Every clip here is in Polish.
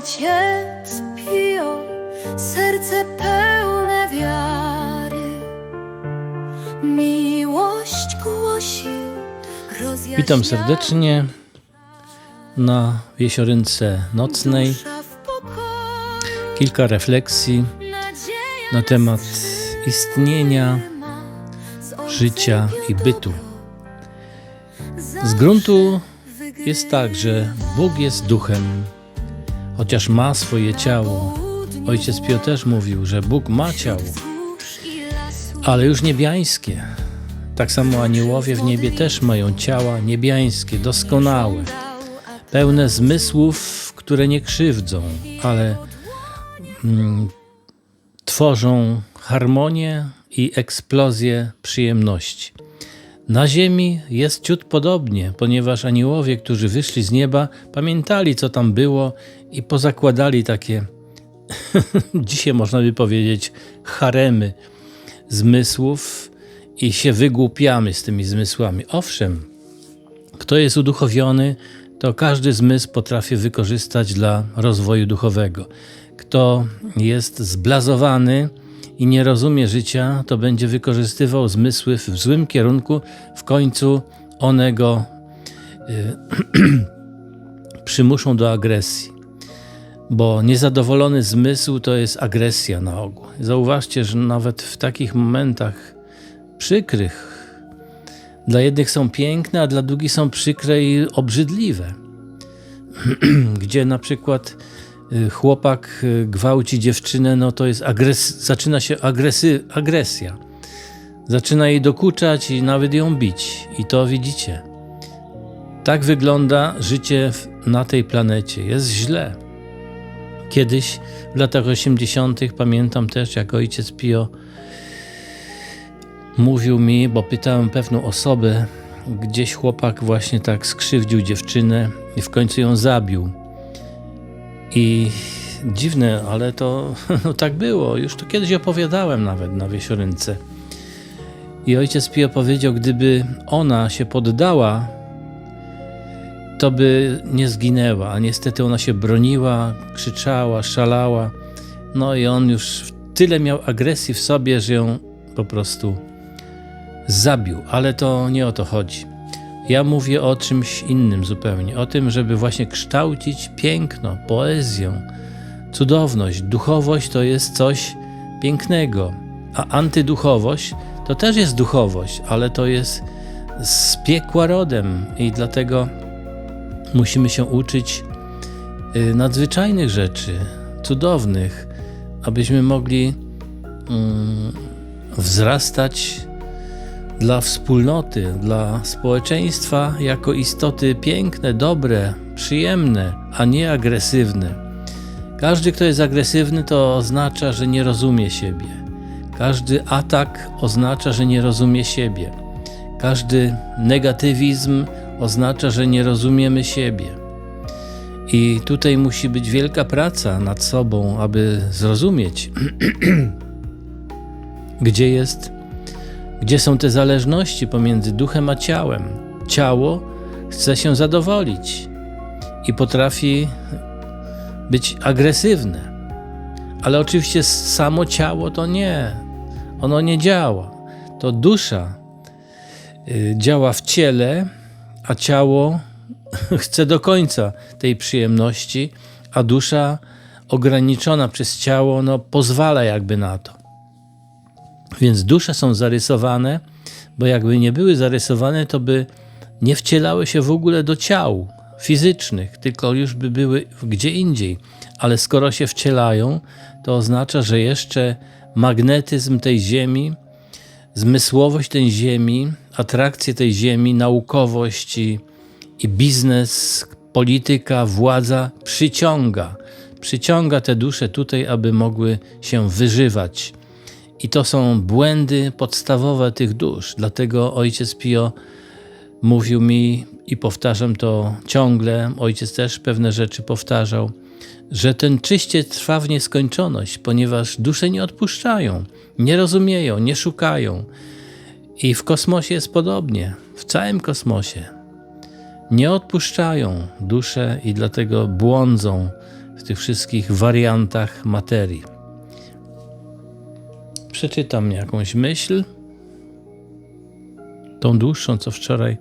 Pio, serce pełne wiary. Miłość głosi, rozjaśnia Witam serdecznie na Wiesioryńce Nocnej. Kilka refleksji na temat istnienia, życia i bytu. Z gruntu jest tak, że Bóg jest duchem, chociaż ma swoje ciało. Ojciec Pio też mówił, że Bóg ma ciało, ale już niebiańskie. Tak samo aniołowie w niebie też mają ciała niebiańskie, doskonałe, pełne zmysłów, które nie krzywdzą, ale mm, tworzą harmonię i eksplozję przyjemności. Na ziemi jest ciut podobnie, ponieważ aniołowie, którzy wyszli z nieba, pamiętali, co tam było i pozakładali takie, dzisiaj można by powiedzieć, haremy zmysłów i się wygłupiamy z tymi zmysłami. Owszem, kto jest uduchowiony, to każdy zmysł potrafi wykorzystać dla rozwoju duchowego. Kto jest zblazowany i nie rozumie życia, to będzie wykorzystywał zmysły w złym kierunku, w końcu one go y, przymuszą do agresji. Bo niezadowolony zmysł to jest agresja na ogół. Zauważcie, że nawet w takich momentach przykrych, dla jednych są piękne, a dla drugich są przykre i obrzydliwe. Gdzie na przykład chłopak y, gwałci dziewczynę, no to jest agres- zaczyna się agresy- agresja. Zaczyna jej dokuczać i nawet ją bić. I to widzicie. Tak wygląda życie na tej planecie. Jest źle. Kiedyś w latach 80. pamiętam też, jak ojciec Pio mówił mi, bo pytałem pewną osobę, gdzieś chłopak właśnie tak skrzywdził dziewczynę i w końcu ją zabił. I dziwne, ale to no tak było. Już to kiedyś opowiadałem nawet na Wiesiorynce. I ojciec Pio powiedział, gdyby ona się poddała, to by nie zginęła. A niestety ona się broniła, krzyczała, szalała. No i on już tyle miał agresji w sobie, że ją po prostu zabił, ale to nie o to chodzi. Ja mówię o czymś innym zupełnie, o tym, żeby właśnie kształcić piękno, poezję, cudowność. Duchowość to jest coś pięknego, a antyduchowość to też jest duchowość, ale to jest z piekła rodem i dlatego musimy się uczyć y, nadzwyczajnych rzeczy, cudownych, abyśmy mogli mm, wzrastać dla wspólnoty, dla społeczeństwa jako istoty piękne, dobre, przyjemne, a nie agresywne. Każdy, kto jest agresywny, to oznacza, że nie rozumie siebie. Każdy atak oznacza, że nie rozumie siebie. Każdy negatywizm oznacza, że nie rozumiemy siebie. I tutaj musi być wielka praca nad sobą, aby zrozumieć, gdzie jest gdzie są te zależności pomiędzy duchem a ciałem? Ciało chce się zadowolić i potrafi być agresywne. Ale oczywiście samo ciało to nie. Ono nie działa. To dusza y, działa w ciele, a ciało chce do końca tej przyjemności, a dusza ograniczona przez ciało no, pozwala jakby na to. Więc dusze są zarysowane, bo jakby nie były zarysowane, to by nie wcielały się w ogóle do ciał fizycznych, tylko już by były gdzie indziej. Ale skoro się wcielają, to oznacza, że jeszcze magnetyzm tej ziemi, zmysłowość tej ziemi, atrakcje tej ziemi, naukowość i, i biznes, polityka, władza przyciąga. Przyciąga te dusze tutaj, aby mogły się wyżywać. I to są błędy podstawowe tych dusz. Dlatego ojciec Pio mówił mi i powtarzam to ciągle, ojciec też pewne rzeczy powtarzał, że ten czyście trwa w nieskończoność, ponieważ dusze nie odpuszczają, nie rozumieją, nie szukają. I w kosmosie jest podobnie, w całym kosmosie. Nie odpuszczają dusze i dlatego błądzą w tych wszystkich wariantach materii. Przeczytam jakąś myśl, tą dłuższą, co wczoraj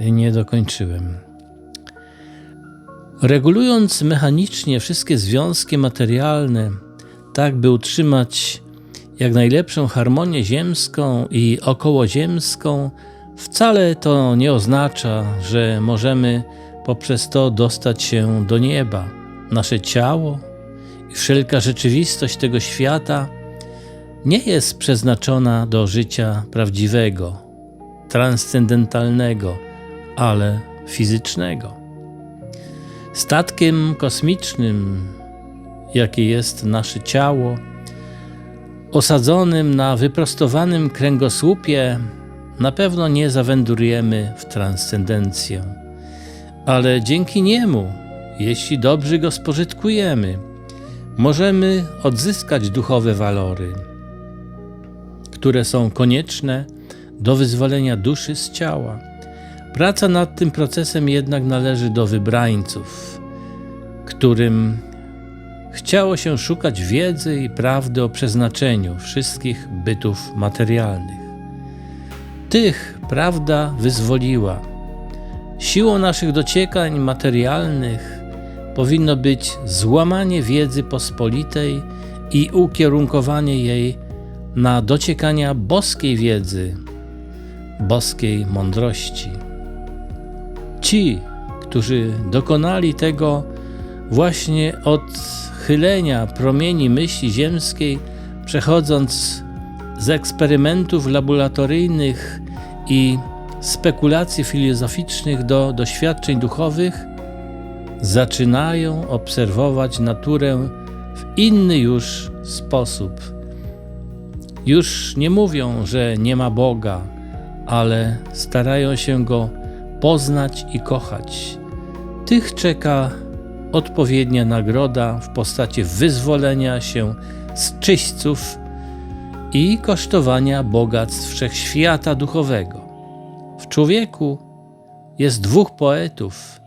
nie dokończyłem. Regulując mechanicznie wszystkie związki materialne, tak by utrzymać jak najlepszą harmonię ziemską i okołoziemską, wcale to nie oznacza, że możemy poprzez to dostać się do nieba. Nasze ciało i wszelka rzeczywistość tego świata nie jest przeznaczona do życia prawdziwego, transcendentalnego, ale fizycznego. Statkiem kosmicznym, jakie jest nasze ciało, osadzonym na wyprostowanym kręgosłupie, na pewno nie zawędrujemy w transcendencję, ale dzięki niemu, jeśli dobrze go spożytkujemy, możemy odzyskać duchowe walory, które są konieczne do wyzwolenia duszy z ciała. Praca nad tym procesem jednak należy do wybrańców, którym chciało się szukać wiedzy i prawdy o przeznaczeniu wszystkich bytów materialnych. Tych prawda wyzwoliła. Siłą naszych dociekań materialnych powinno być złamanie wiedzy pospolitej i ukierunkowanie jej na dociekania boskiej wiedzy, boskiej mądrości. Ci, którzy dokonali tego właśnie odchylenia promieni myśli ziemskiej, przechodząc z eksperymentów laboratoryjnych i spekulacji filozoficznych do doświadczeń duchowych, zaczynają obserwować naturę w inny już sposób. Już nie mówią, że nie ma Boga, ale starają się go poznać i kochać. Tych czeka odpowiednia nagroda w postaci wyzwolenia się z czyśćców i kosztowania bogactw wszechświata duchowego. W człowieku jest dwóch poetów.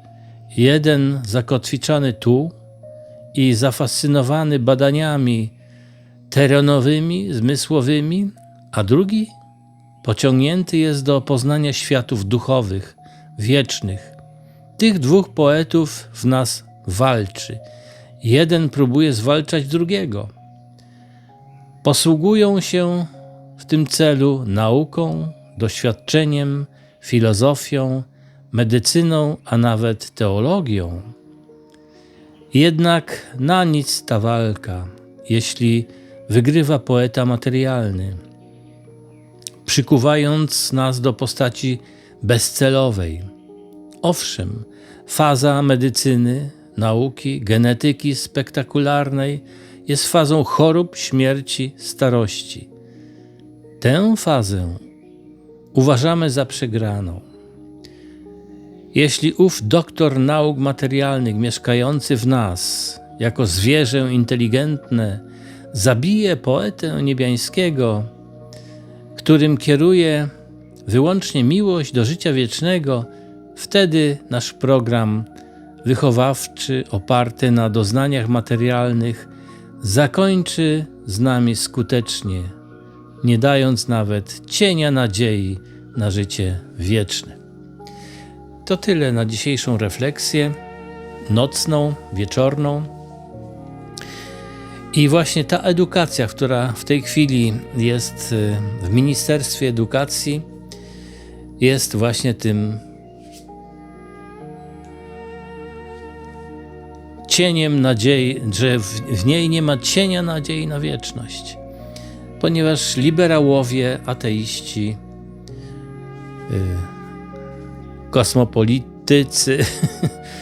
Jeden zakotwiczony tu i zafascynowany badaniami terenowymi, zmysłowymi, a drugi pociągnięty jest do poznania światów duchowych, wiecznych. Tych dwóch poetów w nas walczy. Jeden próbuje zwalczać drugiego. Posługują się w tym celu nauką, doświadczeniem, filozofią, medycyną, a nawet teologią. Jednak na nic ta walka, jeśli wygrywa poeta materialny, przykuwając nas do postaci bezcelowej. Owszem, faza medycyny, nauki, genetyki spektakularnej jest fazą chorób, śmierci, starości. Tę fazę uważamy za przegraną. Jeśli ów doktor nauk materialnych mieszkający w nas jako zwierzę inteligentne zabije poetę niebiańskiego, którym kieruje wyłącznie miłość do życia wiecznego, wtedy nasz program wychowawczy oparty na doznaniach materialnych zakończy z nami skutecznie, nie dając nawet cienia nadziei na życie wieczne. To tyle na dzisiejszą refleksję nocną, wieczorną. I właśnie ta edukacja, która w tej chwili jest y, w Ministerstwie Edukacji, jest właśnie tym cieniem nadziei, że w, niej nie ma cienia nadziei na wieczność. Ponieważ liberałowie, ateiści, yy, kosmopolitycy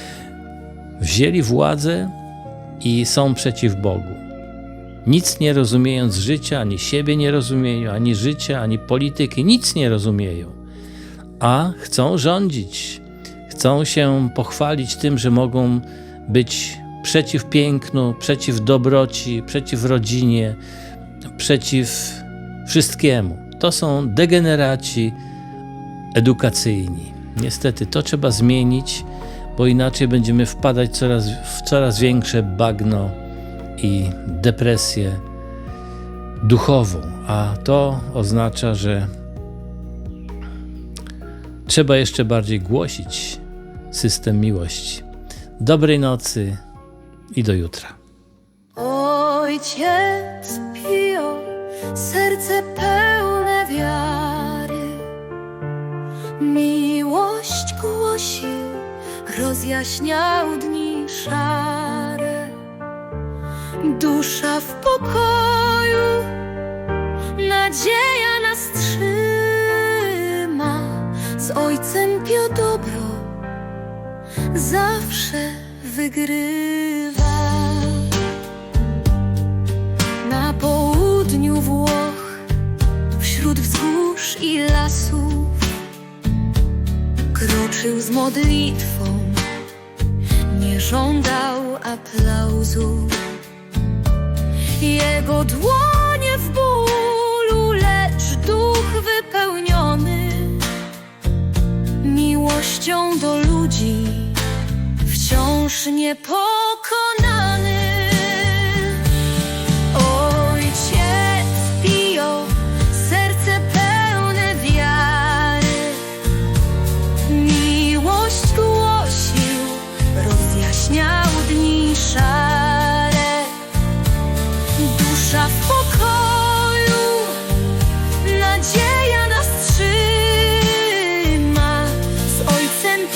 wzięli władzę i są przeciw Bogu. Nic nie rozumiejąc życia, ani siebie nie rozumieją, ani życia, ani polityki, nic nie rozumieją, a chcą rządzić. Chcą się pochwalić tym, że mogą być przeciw pięknu, przeciw dobroci, przeciw rodzinie, przeciw wszystkiemu. To są degeneraci edukacyjni. Niestety to trzeba zmienić, bo inaczej będziemy wpadać coraz, w coraz większe bagno i depresję duchową, a to oznacza, że trzeba jeszcze bardziej głosić system miłości. Dobrej nocy i do jutra. Ojciec Pio, serce pełne wiary, miłość głosił, rozjaśniał dni szare. Dusza w pokoju, nadzieja nas trzyma, z Ojcem Pio dobro zawsze wygrywa. Na południu Włoch, wśród wzgórz i lasów, kroczył z modlitwą, nie żądał aplauzu. Jego dłonie w bólu, lecz duch wypełniony miłością do ludzi, wciąż niepokonany.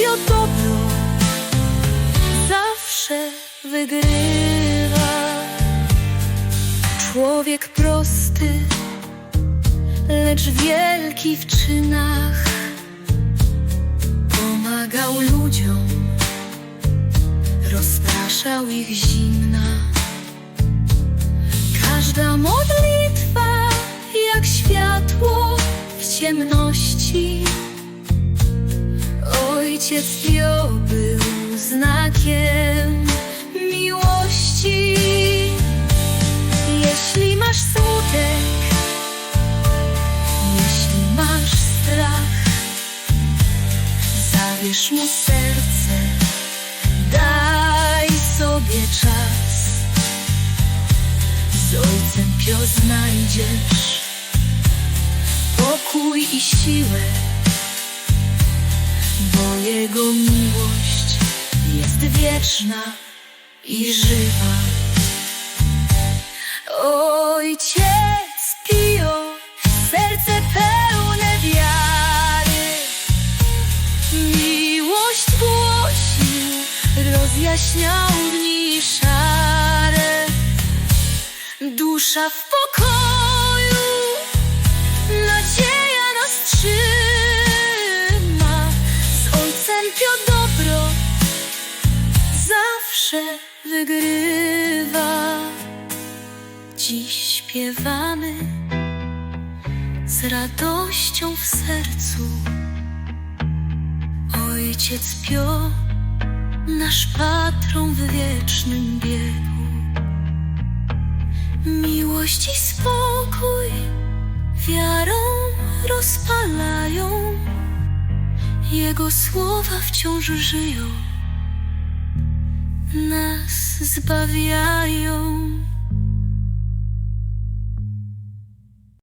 Pio dobro zawsze wygrywa. Człowiek prosty, lecz wielki w czynach, pomagał ludziom, rozpraszał ich zimna. Każda modlitwa jak światło w ciemności. Ojciec był znakiem miłości. Jeśli masz smutek, jeśli masz strach, zabierz mu serce, daj sobie czas. Z ojcem Pio znajdziesz pokój i siłę, bo jego miłość jest wieczna i żywa. Ojciec Pio, serce pełne wiary, miłość głosił, rozjaśniał dni szare. Dusza w pokoju, zawsze wygrywa. Dziś śpiewamy z radością w sercu. Ojciec Pio, nasz patron w wiecznym biegu. Miłość i spokój wiarą rozpalają. Jego słowa wciąż żyją, nas zbawiają.